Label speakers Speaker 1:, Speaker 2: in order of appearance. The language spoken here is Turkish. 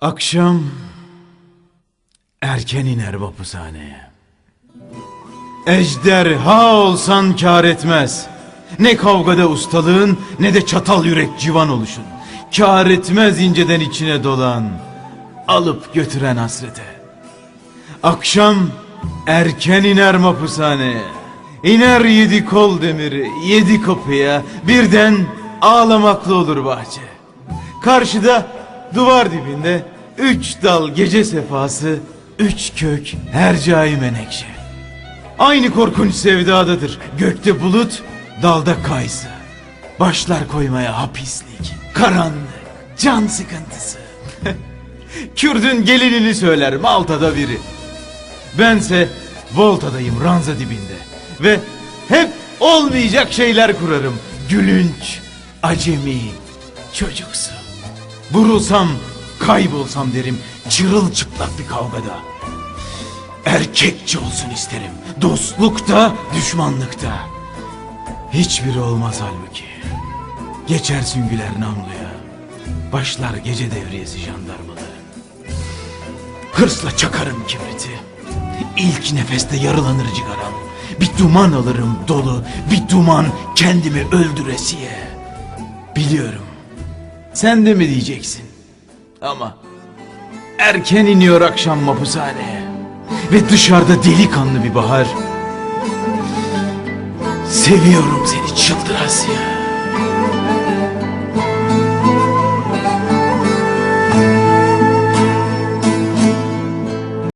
Speaker 1: Akşam erken iner vapushaneye. Ejderha olsan kar etmez. Ne kavgada ustalığın ne de çatal yürek civan oluşun. Kar etmez inceden içine dolan. Alıp götüren hasrete. Akşam erken iner mapushaneye. İner yedi kol demiri, yedi kapıya, birden ağlamaklı olur bahçe. Karşıda duvar dibinde üç dal gece sefası, üç kök hercai menekşe. Aynı korkunç sevdadadır. Gökte bulut, dalda kayısı. Başlar koymaya hapislik, karanlık, can sıkıntısı. Kürdün gelinini söyler Malta'da biri. Bense Volta'dayım ranza dibinde. Ve hep olmayacak şeyler kurarım. Gülünç, acemi, çocuksu. Vurulsam, kaybolsam derim çırılçıplak bir kavgada. Erkekçe olsun isterim. Dostlukta, düşmanlıkta. Hiçbiri olmaz halbuki. Geçer süngüler namluya. Başlar gece devriyesi jandarmalı. Hırsla çakarım kibriti. İlk nefeste yarılanır cigaram. Bir duman alırım dolu, bir duman kendimi öldüresiye. Biliyorum. Sen de mi diyeceksin? Ama erken iniyor akşam mapushaneye. Ve dışarıda delikanlı bir bahar. Seviyorum seni çıldırasıya.